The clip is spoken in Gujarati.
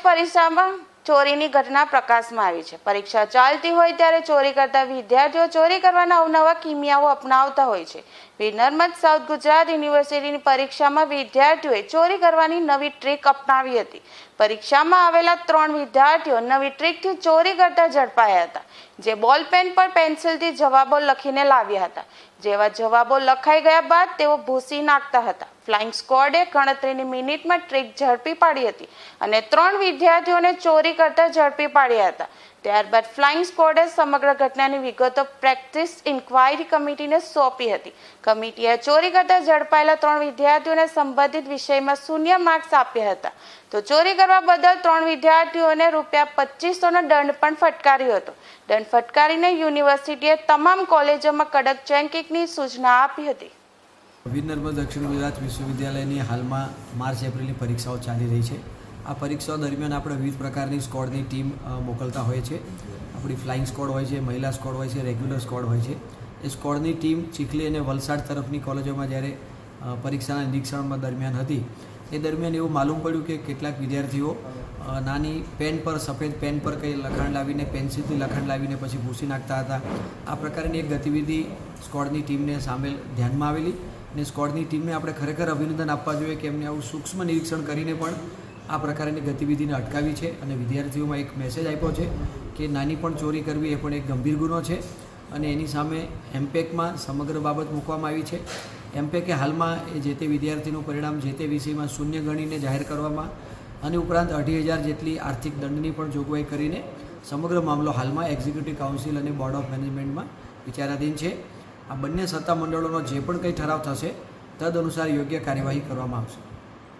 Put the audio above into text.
પરીક્ષામાં ચોરીની ઘટના પ્રકાશમાં આવી છે. પરીક્ષા ચાલતી હોય ત્યારે ચોરી કરતા વિદ્યાર્થીઓ ચોરી કરવાના અવનવા કિમિયાઓ અપનાવતા હોય છે. વિનર્મદ નર્મદ, સાઉથ ગુજરાત યુનિવર્સિટીની પરીક્ષામાં વિદ્યાર્થીઓએ ચોરી કરવાની નવી ટ્રીક અપનાવી હતી. પરીક્ષામાં આવેલા ત્રણ વિદ્યાર્થીઓ નવી ટ્રીકથી ચોરી કરતા ઝડપાયા હતા, જે બોલ પેન પર પેન્સિલથી જવાબો લખીને લાવ્યા હતા. જેવા જવાબો લખાઈ ગયા બાદ તેઓ ભૂસી નાખતા હતા. ફ્લાઇંગ સ્કોડે ગણતરીની મિનિટમાં ટ્રીક ઝડપી પાડી હતી અને ત્રણ વિદ્યાર્થીઓને ચોરી કરતા ઝડપી પાડ્યા હતા. ત્યારબાદ ફ્લાઇંગ સ્કોડે સમગ્ર ઘટનાની વિગતો પ્રેક્ટિસ ઇન્ક્વાયરી કમિટીને સોંપી હતી. કમિટીએ ચોરી કરતા ઝડપાયેલા ત્રણ વિદ્યાર્થીઓને સંબંધિત વિષયમાં શૂન્ય માર્ક્સ આપ્યા હતા. તો ચોરી કરવા બદલ ત્રણ વિદ્યાર્થીઓને રૂપિયા પચીસોનો દંડ પણ ફટકાર્યો હતો. દંડ ફટકારીને યુનિવર્સિટીએ તમામ કોલેજોમાં કડક ચેકિંગની સૂચના આપી હતી. વીર નર્મદ દક્ષિણ ગુજરાત વિશ્વવિદ્યાલયની હાલમાં માર્ચ એપ્રિલની પરીક્ષાઓ ચાલી રહી છે. આ પરીક્ષાઓ દરમિયાન આપણે વિવિધ પ્રકારની સ્કોડની ટીમ મોકલતા હોઈએ છીએ. આપણી ફ્લાઇંગ સ્કોડ હોય છે, મહિલા સ્કોડ હોય છે રેગ્યુલર સ્કોડ હોય છે. એ સ્કોડની ટીમ ચીખલી અને વલસાડ તરફની કોલેજોમાં જ્યારે પરીક્ષાના નિરીક્ષણમાં દરમિયાન હતી, એ દરમિયાન એવું માલુમ પડ્યું કે કેટલાક વિદ્યાર્થીઓ નાની પેન પર, સફેદ પેન પર કંઈ લખાણ લાવીને પેન્સિલથી લખાણ લાવીને પછી ભૂસી નાખતા હતા. આ પ્રકારની એક ગતિવિધિ સ્કોડની ટીમને સામેલ ધ્યાનમાં આવેલી અને સ્કોડની ટીમને આપણે ખરેખર અભિનંદન આપવા જોઈએ કે એમને આવું સૂક્ષ્મ નિરીક્ષણ કરીને પણ આ પ્રકારની ગતિવિધિને અટકાવી છે અને વિદ્યાર્થીઓમાં એક મેસેજ આપ્યો છે કે નાની પણ ચોરી કરવી એ પણ એક ગંભીર ગુનો છે અને એની સામે એમપેકમાં સમગ્ર બાબત મૂકવામાં આવી છે. એમપેકે હાલમાં એ જે તે વિદ્યાર્થીનું પરિણામ જે તે વિષયમાં શૂન્ય ગણીને જાહેર કરવામાં અને ઉપરાંત અઢી હજાર જેટલી આર્થિક દંડની પણ જોગવાઈ કરીને સમગ્ર મામલો હાલમાં એક્ઝિક્યુટિવ કાઉન્સિલ અને બોર્ડ ઓફ મેનેજમેન્ટમાં વિચારાધીન છે. આ બંને સત્તા મંડળોનો જે પણ કંઈ ઠરાવ થશે તદ અનુસાર યોગ્ય કાર્યવાહી કરવામાં આવશે.